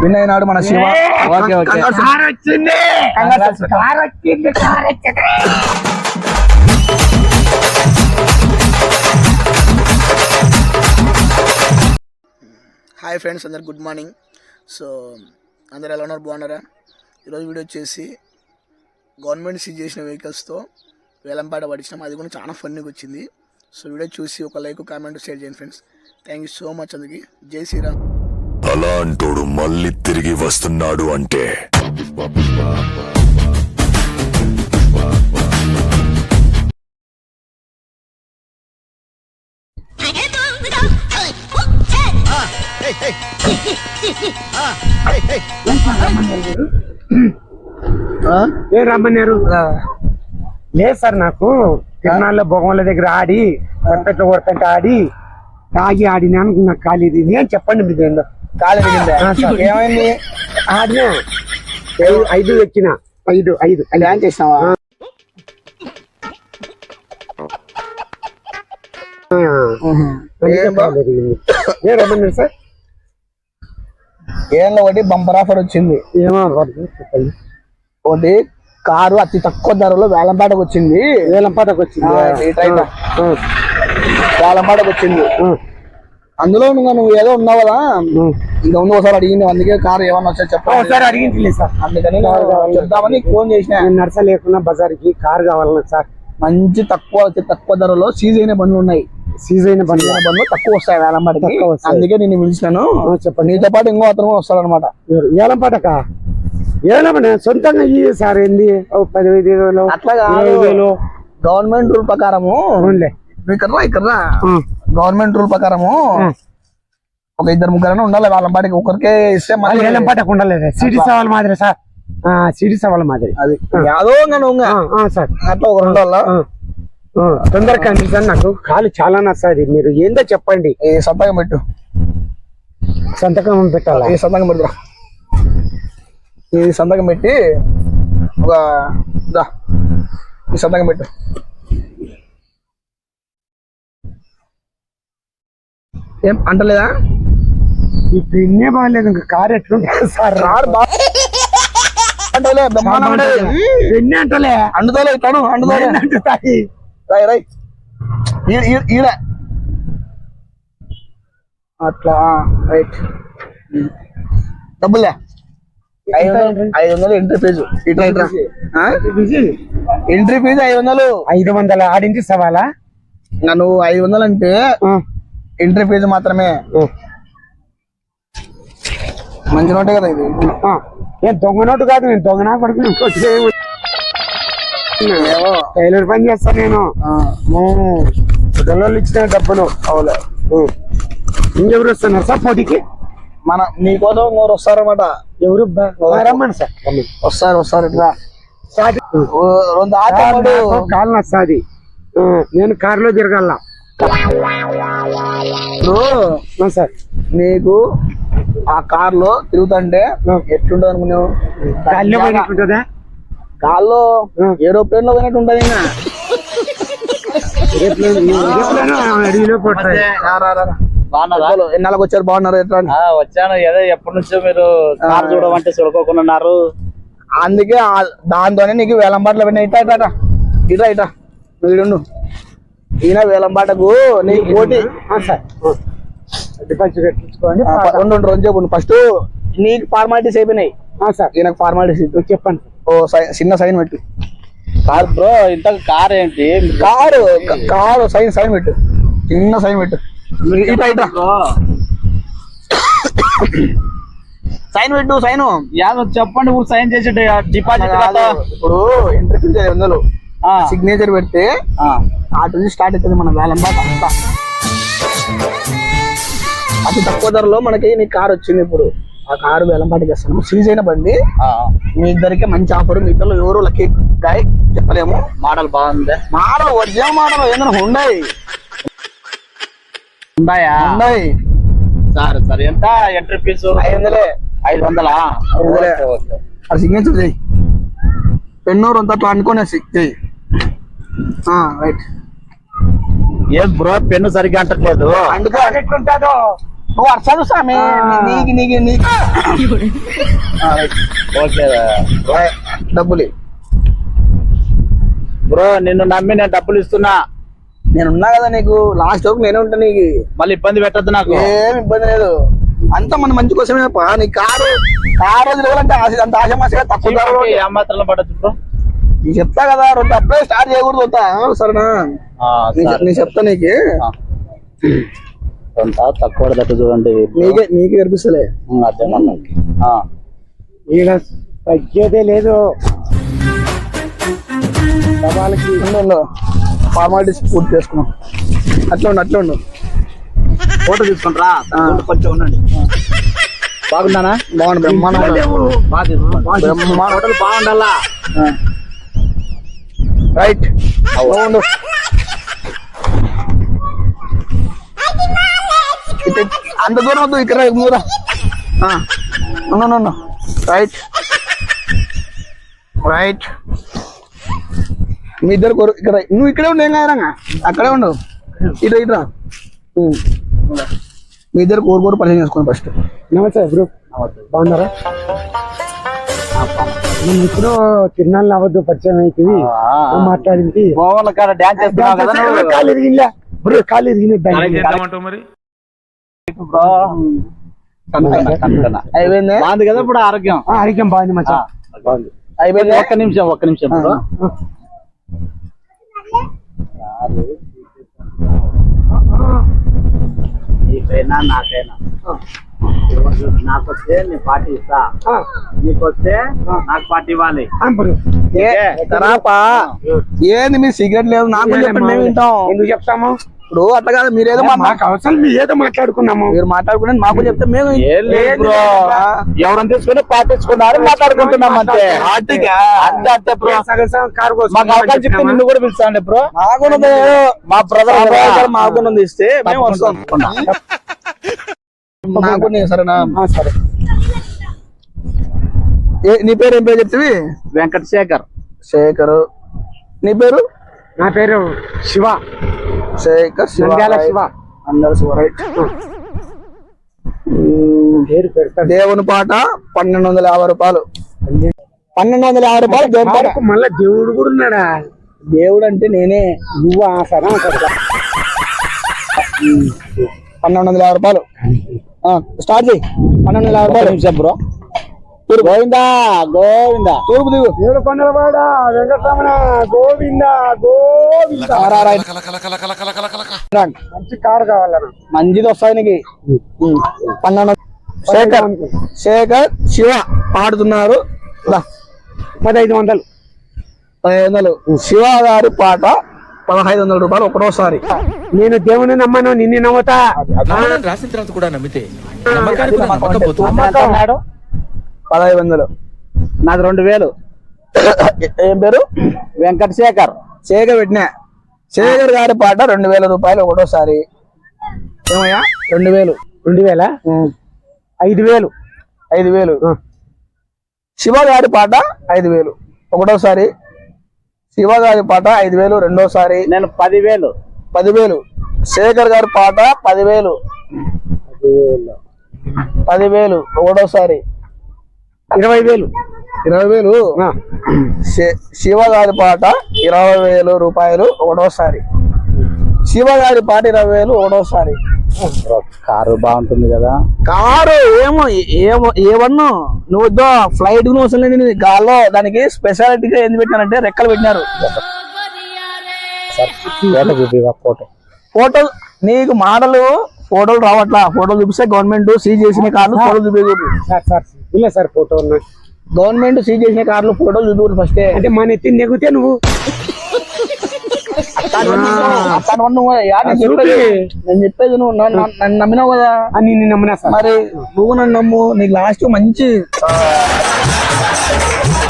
Win అయినాడు మన Shiva. Okay okay. Car వచ్చింది. Congrats. కార్ వచ్చింది కార్ వచ్చింది. హాయ్ ఫ్రెండ్స్ అందరు గుడ్ మార్నింగ్. సో అందరు ఎలా ఉన్నారు? బాగున్నారా? ఈరోజు వీడియో వచ్చేసి గవర్నమెంట్ సీజ్ చేసిన వెహికల్స్తో వేలంపాట పట్టించినాం అది కూడా చాలా ఫన్నీగా వచ్చింది. సో వీడియో చూసి ఒక లైక్ కామెంట్ షేర్ చేయండి friends. Thank you so much అందుకే జై శ్రీరామ్. అలాంటోడు మళ్ళీ తిరిగి వస్తున్నాడు అంటే. ఏ రమ్మన్నారు లేదు సార్ నాకు తిరునాళ్ళ భోగంల దగ్గర ఆడి కొట్టట్లో కొడతంటే ఆడి తాగి ఆడినాను నాకు కాలేదు నేను చెప్పండి మీరు ఏందో. కాలు. ఏమైంది? ఆడినా ఐదు- ఎక్కిన. ఐదు ఐదు. చేసినావా? అందుకే ఏం బా- కాలేదు. ఏ రమ్మన్నారు సార్? ఏళ్ళ ఒకటి బంపర్ ఆఫర్ వచ్చింది. ఒకటి కారు అతి తక్కువ ధరలో వేలంపాటకు వచ్చింది. వేలం పాటకు వచ్చింది వేలంపాటకు వచ్చింది. అందులో నువ్వు నువ్వు ఏదో ఉన్నావు కదా. ఇంకా ముందు ఒకసారి అడిగింది అందుకే కారు ఏమన్నా వచ్చా ఆ, చెప్పాలి ఒకసారి అడిగించలేదు సార్. అందుకని. చెప్దామని ఫోన్ చేసిన. లేకుండా బజార్కి కార్ కావాలన్నా సార్. మంచి తక్కువ తక్కువ ధరలో సీజ్ అయిన బండ్లు ఉన్నాయి. సీజ్ అయిన బండి సీజ్ అయిన బండ్లు తక్కువ వస్తాయి వస్తాయి. అందుకే నేను పిలిచినాను. చెప్పండి. నీతో పాటు ఇంకో అతను వస్తాడనమాట ఎవరు? ఏలం పాటక ఏలం పాట సొంతంగా ఇయ్యి సార్ ఏంది? వేలు. కాదు. ఇరవై వేలు. గవర్నమెంట్ రూల్ ప్రకారము ఇక్కడ ఇక్కడ గవర్నమెంట్ రూల్ ప్రకారము. ఒక ఇద్దరు ముగ్గురైనా ఉండాలి. వాళ్ళ పాటికి ఒకరికే ఇస్తే ఏలం పాటకు ఉండలేదు సిటీ సవాల్ మాదిరి సార్. ఆ, సిటీ సవాల్ మాదిరి. అది. యాదో సార్. అట్లా ఒకరు ఆ, తొందరగా అండి సార్ నాకు కాలు చాలా నస్తుంది మీరు ఏందో చెప్పండి. సంతకం పెట్టు. సంతకం పెట్టాలా? ఈ సంతకం పెట్టురా ఈ సంతకం పెట్టి ఒక ఈ సంతకం పెట్టు. ఏం అంటలేదా? ఈ పిన్నే బాగలేదు ఇంకా కారు ఎట్లుంటుంది సార్? కారు బాగా అంటలే బ్రహ్మాండం. పిన్నే అంటలే. అంటుతోలే ఇట్లాను అంటుతోలే అంటుతాయి రై ఈడ. అట్లా రైట్. డబ్బులే. ఐదు వందలు ఎంట్రీ ఫీజు ఇట్లా? ఎంట్రీ ఫీజు ఐదు వందలు ఐదు వందల ఆడించి సవాలా? నువ్వు ఐదు వందలు అంటే ఎంట్రీ ఫీజు మాత్రమే మంచి నోటే కదా ఇది. ఏం దొంగ నోటు కాదు నేను దొంగ నా ఏమో. టైలర్ పని చేస్తా నేను. పిల్లలు ఇచ్చిన డబ్బులు. అవులే. ఇంకెవరు వస్తున్నారు సార్ పోటీకి? మన నీకోసం ఇంకోరు వస్తారన్నమాట. ఎవరు? రమ్మని సార్. వస్తారు వస్తారు ఇట్లా. రెండు ఆటలు నస్తాది. ఆ, నేను కారులో తిరగల ఇప్పుడు సార్. నీకు ఆ కార్లో తిరుగుతుంటే ఎట్లుంటది అనుకున్నావు? ఆ. ఏరోప్లేన్లో పోయినట్టు ఉంటది ఎన్నాళ్ళకి వచ్చారు? బాగున్నారు? ఎట్లా వచ్చాను. ఏదో ఎప్పటి నుంచో మీరు కార్ చూడమంటే చూడకోకుండా ఉన్నారు. అందుకే ఆ- దాంతోనే నీకు వేలం పాటలు పోయినా ఇట్లా ఇట్లా ఇట్లా. ఇట్లా ఇట్లా నువ్వు. ఈయన వేలం పాటకు నీకు పోటీ. డిపాజిట్ కట్టించుకోండి ఉండు, రెండు చెప్పు. ఫస్ట్ నీకు ఫార్మాలిటీస్ అయిపోయినాయి. ఆ, సార్. ఈయనకు ఫార్మాలిటీస్ చెప్పండి ఓ చిన్న సైన్ పెట్టు. కార్ బ్రో ఇంత కార్ ఏంటి? కారు కారు సైన్ సైన్ పెట్టు. చిన్న సైన్ పెట్టు. ఇట్లా సైన్ పెట్టు సైన్. యాదో చెప్పండి సైన్ చేసి డిపాజిట్ ఇప్పుడు ఎంట్రీ ఫీజు ఐదు వందలు. సిగ్నేచర్ పెడితే అటు నుంచి స్టార్ట్ అవుతుంది మన వేలం బాట. అంతా అతి తక్కువ ధరలో మనకి నీ కార్ వచ్చింది ఇప్పుడు. ఆ కారు వేలం పాటకి వేస్తాము సీజ్ అయిన బండి. మీ ఇద్దరికి మంచి ఆఫర్ మీ ఇద్దరు ఎవరు లక్కీ గాయ్ చెప్పలేము. మోడల్ బాగుంది? మాడలు ఒరిజినల్ మాడలు ఏంటంటే ఉండాయి ఉన్నాయా ఉండాయి సరే సరే ఎంత? ఎంట్రీ ఫీజు ఐదు వందలే ఐదు వందలా ఐదు వందలే. Okay, okay. అది సిగ్నేచర్ చేయి పెన్నూరు అంతా అట్లా అనుకోనే చెయ్యి. రైట్ ఏం బ్రో పెన్ను సరిగ్గా అంటట్లేదు. అందుకో నువ్వు స్వామి. నీకు నీకు నీకు. ఆ, రైట్. ఓకే డబ్బులు. బ్రో నిన్ను నమ్మి నేను డబ్బులు ఇస్తున్నా. నేను ఉన్నా కదా నీకు. లాస్ట్ వరకు నేనే ఉంటా నీకు. మళ్ళీ ఇబ్బంది పెట్టద్దు నాకు. ఏం ఇబ్బంది లేదు. అంతా మన మంచి కోసమే పా. నీ కారు కారు తిరగాలంటే ఆశ అంత ఆశమాసగా తక్కువ ధరలో ఏ మాత్రం పడచ్చు బ్రో నీకు చెప్తా కదా రెండు అప్పుడే స్టార్ట్ చేయకూడదు వద్దా? సరేనా? నేను చెప్- నేను చెప్తా నీకు. కొంత తక్కువ చూడండి. నీకే నీకే కనిపిస్తలే. ఈడ తగ్గేదే లేదు. ఉండు ఫార్మాలిటీస్ పూర్తి చేసుకున్నాం. అట్లా ఉండు అట్లా ఉండు. ఫోటో తీసుకుంటారా? కొంచెం ఉండండి. బాగున్నానా బాగుండు బ్రహ్మాండం. బ్రహ్మాండం ఫోటోలు బాగుండాలా? రైట్ అవును. ఇటు- అంత దూరం వద్దు ఇక్కడ మూర రైట్ రైట్ మీ ఇద్దరు కొరు ఇక్కడ నువ్వు ఇక్కడే ఉండు ఏం కాదురా అక్కడే ఉండు. ఇటు ఇటురా ఉం. మీ ఇద్దరు కోరు కోరు పరిచయం చేసుకోండి ఫస్ట్ నమస్తే బ్రో బాగున్నారా? నేను ఇప్పుడు అవ్వద్దు పరిచయం అవుతుంది మాట్లాడింది. కాలు బ్రో కాలు బాగుంది కదా ఇప్పుడు ఆరోగ్యం. ఆరోగ్యం బాగుంది మచ్చా. బాగుంది. అయిపోయింది? ఒక్క నిమిషం ఒక్క నిమిషం నాకైనా. నాకు వస్తే నీ పార్టీ ఇస్తా. నీకు వస్తే నాకు పార్టీ ఇవ్వాలి. తరాపా? ఏంది మీ సిగరెట్ లేదు నాకు చెప్పండి మేము వింటాం. ఎందుకు చెప్తాము? ఇప్పుడు అట్లా కాదు మీరేదో మాకు అవసరం మీ ఏదో మాట్లాడుకున్నాము. మీరు మాట్లాడుకునే మాకు చెప్తే మేము ఎవరైనా తీసుకుని పాటించుకున్నారు మాట్లాడుకుంటున్నాం అంతే? అంతే బ్రో. మాకు అవకాశం చెప్తే నిన్ను కూడా పిలుస్తాండి బ్రో. మాకున్నది మా బ్రదర్ మాకున్నది ఇస్తే మేము వస్తాం. నాకు నీ. సరేనా ఆ, సరే. ఏ నీ పేరు ఏం పేరు చెప్తివి? వెంకట శేఖర్. శేఖర్. నీ పేరు? నా పేరు శివ. శేఖర్ శివ. శివ. అందరు శివ రైట్. దేవుని పాట పన్నెండు వందల యాభై రూపాయలు. పన్నెండు వందల యాభై రూపాయలు దేవుని పాట. పాటకు మళ్ళా దేవుడు కూడా ఉన్నాడా? దేవుడు అంటే నేనే. నువ్వు? ఆ సరే ఆ సరే. పన్నెండు వందల యాభై రూపాయలు. స్టార్ట్ చేయి. పన్నెండు వందల యాభై రూపాయలు. నిమిషం బ్రో. గోవిందా గోవిందా. తూర్పు దిగు. ఏడు కొండలవాడ వెంకటరమణ గోవింద గోవింద. మంచి కారు కావాలన్నా. మంచిది వస్తాయి నీకు. పన్నెండు. శేఖర్. శేఖర్ శివ పాడుతున్నారు. పదహైదు వందలు. పదిహేను వందలు. శివ గారి పాట. పదహైదు వందల రూపాయలు ఒకటోసారి నేను దేవుని నమ్మను నిన్ను నమ్ముతా. రాసిన తర్వాత కూడా నమ్మితే పదహైదు వందలు. నాది రెండు వేలు. ఏం పేరు? వెంకట శేఖర్ శేఖర్ పెట్టినా శేఖర్ గారి పాట రెండు వేల రూపాయలు ఒకటోసారి ఏమయ్యా? రెండు వేలు. రెండు వేల. ఐదు వేలు. ఐదు వేలు. శివ గారి పాట ఐదు వేలు. ఒకటోసారి శివ గారి పాట ఐదు వేలు రెండోసారి. నేను పదివేలు. పదివేలు. శేఖర్ గారి పాట పదివేలు. పదివేలు. ఒకటోసారి. ఇరవై వేలు ఇరవై వేలు ఆ, శి- శివ గారి పాట ఇరవై వేలు రూపాయలు ఒకటోసారి. శివ గారి పాట ఇరవై వేలు ఒకటోసారి. కారు బాగుంటుంది కదా. కారు ఏమో ఏమో ఏమన్నా నువ్వు ఫ్లైట్కు అవసరం లేదు నీ గాల్లో దానికి స్పెషాలిటీగా ఎందుకు పెట్టినారంటే రెక్కలు పెట్టినారు. ఫోటో ఫోటో నీకు మాటలు ఫోటోలు రావట్లా? ఫోటోలు చూపిస్తే గవర్నమెంట్ సీజ్ చేసిన కార్లు ఫోటోలు చూపించకూడదు సార్ ఫోటో గవర్నమెంట్ సీజ్ చేసిన కార్లు ఫోటోలు చూపి ఫస్ట్ అంటే మన ఎత్తి నెగితే నువ్వు. నేను చెప్పేది? నేను నువ్వు నన్ను నమ్మినావు కదా. ఆ, నిన్ను నమ్మినా సార్? మరి నువ్వు నన్ను నమ్ము నీకు లాస్ట్ మంచి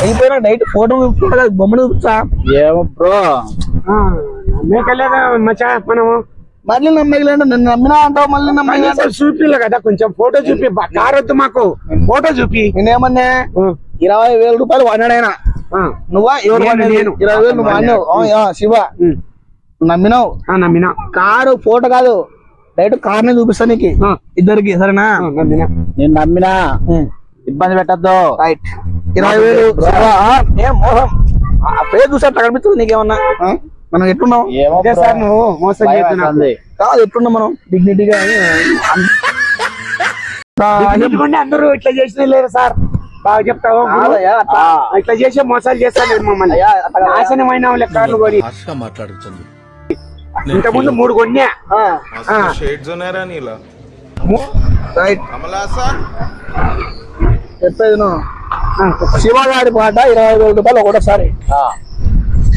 అయిపోయిన నైట్ ఫోటో బొమ్మను చూపించా ఏమో బ్రో. నమ్మేకలేదా మచ్చా మనము మళ్ళీ నన్ను నమ్మినా అంటావు మళ్ళీ నమ్మగలంటే కనీసం చూపిల్ల కదా కొంచెం ఫోటో చూపి బ- కారు వద్దు మాకు. ఫోటో చూపి. నేనేమన్నా ఇరవై వేల రూపాయలు వాడినాడైనా. నువ్వా? ఎవరు నేను? నేను. ఇరవై వేలు నువ్వు వాడినావు. శివ. నమ్మినావు? ఆ, నమ్మినా. కారు ఫోటో కాదు. డైరెక్ట్ కార్ని చూపిస్తా నీకు. ఇద్దరికి సరేనా? నేను నమ్మినా? ఇబ్బంది పెట్టద్దు. రైట్. ఇరవై వేలు. మోసం ఆ పేరు చూసా అట్లా కనిపిస్తుంది నీకేమన్నా? మనం. సార్ నువ్వు మోసం. కాదు ఎట్లున్నాం మనం? డిగ్నిటీగా అందరూ ఇట్లా చేసిన లేదు సార్. బాగా చెప్తావు. ఇట్లా చేసే మోసాలు చేస్తాను మమ్మల్ని. నాశనమైన లెక్కలు కొని భాష ఇంత ముందు మూడు కొన్నా. రైట్ చెప్పేది పాట ఇరవై వేల రూపాయలు ఒకటోసారి.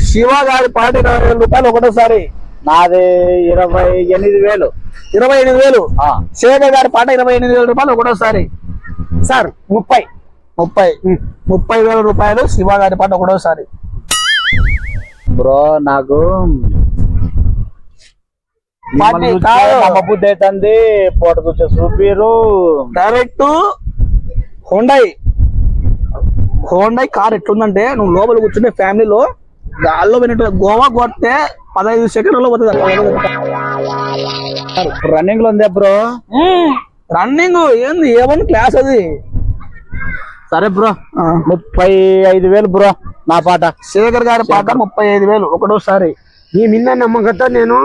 శివగాడి పాట ఇరవై వేల రూపాయలు ఒకటోసారి. నాది ఇరవై ఎనిమిది వేలు. ఇరవై ఎనిమిది వేలు. శేఖర్ గారి పాట ఇరవై ఎనిమిది వేల రూపాయలు ఒకటోసారి. సార్ ముప్పై. ముప్పై. ముప్పై వేల రూపాయలు శివ గారి పాట ఒకటోసారి. బ్రో నాకు నమ్మబుద్ధి అవుతుంది పూట చూసే చూపిరు డైరెక్ట్ హోండాయ్ హోండాయ్ కార్ ఎట్లుందంటే నువ్వు లోపల కూర్చుంటే ఫ్యామిలీలో గాల్లో పోయినట్టు గోవా కొడితే పదహైదు సెకండ్లలో పోతుంది రన్నింగ్లో ఉందే బ్రో. రన్నింగ్ ఏంది? ఏమన్నా క్లాస్ అది? సరే బ్రో. ముప్పై ఐదు వేలు బ్రో నా పాట. శేఖర్ గారి పాట ముప్పై ఐదు వేలు ఒకటోసారి. నీ మిన్న నమ్మకంతో నేను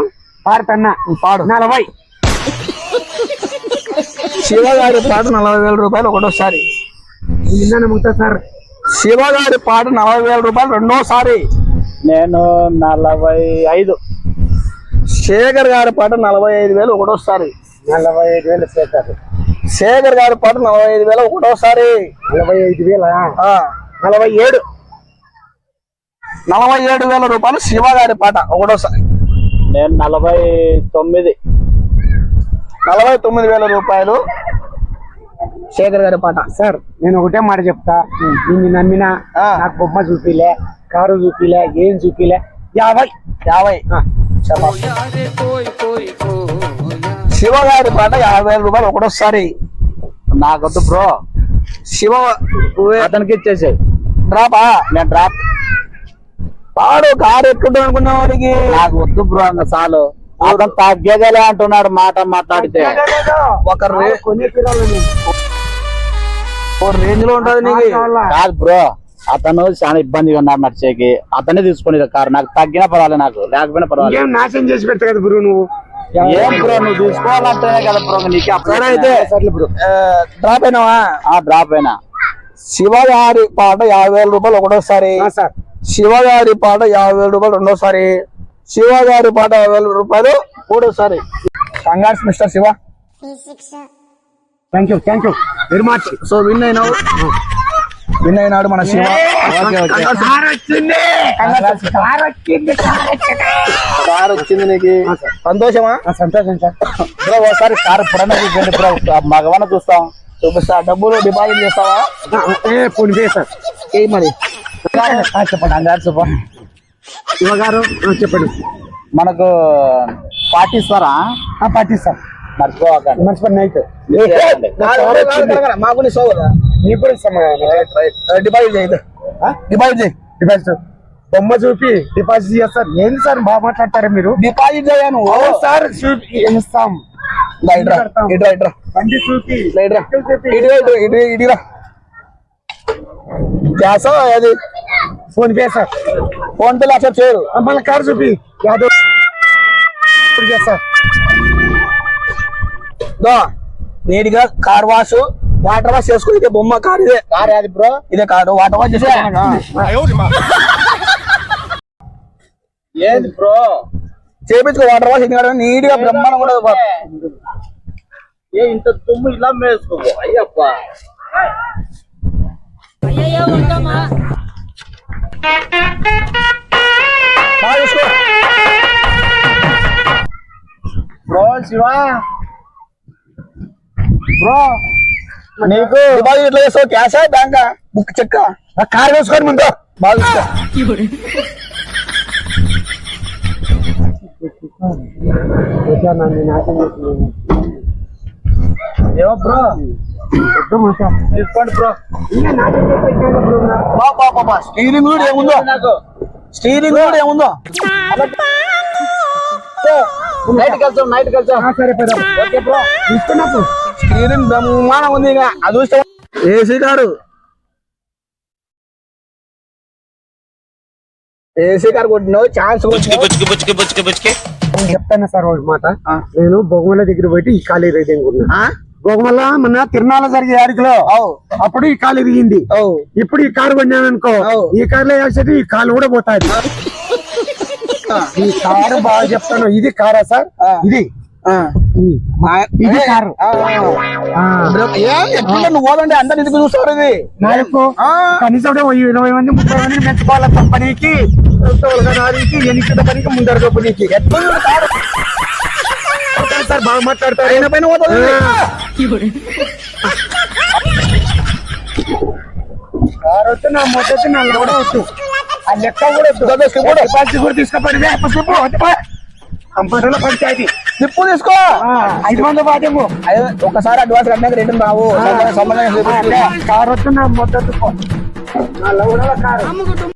పాడుతున్నా పాడు. నలభై. శివ గారి పాట నలభై వేల రూపాయలు ఒకటోసారి. నీ మిన్న నమ్మకంతో సార్. శివ గారి పాట నలభై వేల రూపాయలు రెండోసారి. నేను నలభై ఐదు. శేఖర్ గారి పాట నలభై ఐదు వేలు ఒకటోసారి. నలభై ఐదు వేలు చేశారు. శేఖర్ గారి పాట నలభై ఐదు వేలు ఒకటోసారి. నలభై ఐదు వేల? ఆ, నలభై ఏడు. నలభై ఏడు వేల రూపాయలు శివ గారి పాట ఒకటోసారి. నేను నలభై తొమ్మిది. నలభై తొమ్మిది వేల రూపాయలు. శేఖర్ గారి పాట. సార్ నేను ఒకటే మాట చెప్తా. నిన్ను నమ్మిన. నాకు బొమ్మ చూపిలే కారు చూపిలే ఏం చూపిలే. యాభై. యాభై. శివ గారి పాట యాభై వేల రూపాయలు ఒకటోసారి. నాకొద్దు బ్రో. శివ అతనికి ఇచ్చేసాయి. డ్రాపా? నేను డ్రాప్. పాడు కారు ఎట్లుంటుంది అనుకున్నావు వాడికి? నాకు వద్దు బ్రో అంత చాలు. అతను తగ్గేదేలే అంటున్నాడు మాట మాట్లాడితే. ఒక రేంజ్లో ఉంటది నీకు. కాదు బ్రో అతను చాలా ఇబ్బందిగా ఉన్నాడు నడిచేకి. అతనే తీసుకునేది కారు. నాకు తగ్గినా పర్వాలేదు నాకు లేకపోయినా పర్వాలేదు. ఏం నాశనం చేసి పెడతా కదా బ్రో నువ్వు? ఏం బ్రో నువ్వు తీసుకోవాలంటేనే కదా బ్రో నీకు అయితే డ్రాప్ అయినావా? ఆ డ్రాప్ అయినా. శివ గారి పాట యాభై వేల రూపాయలు ఒకటోసారి ఆ, సార్. శివ గారి పాట యాభై వేల రూపాయలు రెండోసారి. శివ గారి పాట యాభై వేల రూపాయలు మూడోసారి. Congrats mister Shiva. Thank you thank you very much so win అయినావు. విన్ అయినాడు మన శివ. కార్ వచ్చింది. వచ్చింది నీకు. సంతోషమా? ఆ, సంతోషం సార్ బ్రో ఒకసారి కారు ఎప్పుడైనా చూపించండి బ్రో. మగవన్న చూస్తాం. చూపిస్తా. డబ్బులు డిపాజిట్ చేస్తావా? ఏ ఫోన్ పే సార్ ఏ మరి. చెప్పండి కంగారు చెప్ప. శివగారు ఆ, చెప్పండి. మనకు పాటిస్తారా ఆ, పాటిస్తాం మర్చిపోకండి మర్చిపోయి నైట్. మాకు నీ సోదా నీ కూడా ఇస్తాం డిపాజిట్ చేయదు డిపాజిట్ చేయి. డిపాజిట్. బొమ్మ చూపి డిపాజిట్ చేస్తారు. ఏంది సార్ బాగా మాట్లాడతారా మీరు? డిపాజిట్ చేయా నువ్వు. అవును సార్ చూపి ఇస్తాం చేసా అది? PhonePe sir. Phone pay accept చేయరు. మళ్ళీ కార్ చూపి. యాదవ్ నీట్గా కార్ వాష్ వాటర్ వాష్ చేసుకో ఇదే బొమ్మ కార్ ఇదే. కారు అది బ్రో? ఇదే కారు వాటర్ వాష్ చేసుకో ఏంది బ్రో? చేపించుకో వాటర్ వాష్ ఎందుకంటే నీట్గా బ్రహ్మాండం కూడా ఏ ఇంత దుమ్ము ఇలా మేసుకో అయ్యప్ప. చూసుకో బ్రో శివ బ్రో నీకు డిపాజిట్ చేస్తావు? క్యాషా బ్యాంకా? బుక్ చెక్క? కార్ వేసుకొని ముందు. బాగా? ఏమో బ్రో స్టీరింగ్ కూడా ఏముందో? నాకు. స్టీరింగ్ కూడా ఏముందో? నైట్ కలిసాం నైట్ కలిసాం ఆ, సరే పద. తీసుకున్నప్పుడు స్టీరింగ్ బ్రహ్మాండం ఉంది ఇక. అదృష్టం ఏసీ కారు ఏసీ కారు కొట్టినావు? ఛాన్స్ నేను చెప్తాను సార్ ఒక మాట. నేను బొమ్మల దగ్గర పోయి ఈ కాలు ఇరగదనుకున్నా బొమ్మల మన తిరునాళ్ళ జరిగే ఆడికిలో అప్పుడు ఈ కాలు ఇరిగింది ఇప్పుడు ఈ కారు కొన్నాను అనుకో ఈ కారులో వేసేది ఈ కాలు కూడా పోతాది. ఈ కారు బాగా చెప్తాను. ఇది కారా సార్? ఇది. ఇది కారు. నువ్వు పోదంటే అందరు ఎందుకు చూస్తారు ఇది? నాకు కనీసం ఇరవై మంది ముప్పై మంది మెచ్చుకోవాలి కంపెనీకి? నారికి ఎన్నికల పనికి ముందర పనికి. సార్ బాగా మాట్లాడతారు. పైన పోతుంది కారు వచ్చి నా మొదటి నా కూడా వచ్చు ఆ లెక్క కూడా తీసుకుపోయి పంచాయతీ. స్లిప్ తీసుకో. ఐదు వందల అయ్యో, ఒకసారి అడ్వాన్స్ కట్టినాక రిటర్న్ రావు. సంబంధం కారు వచ్చి నా మొదటి కారు.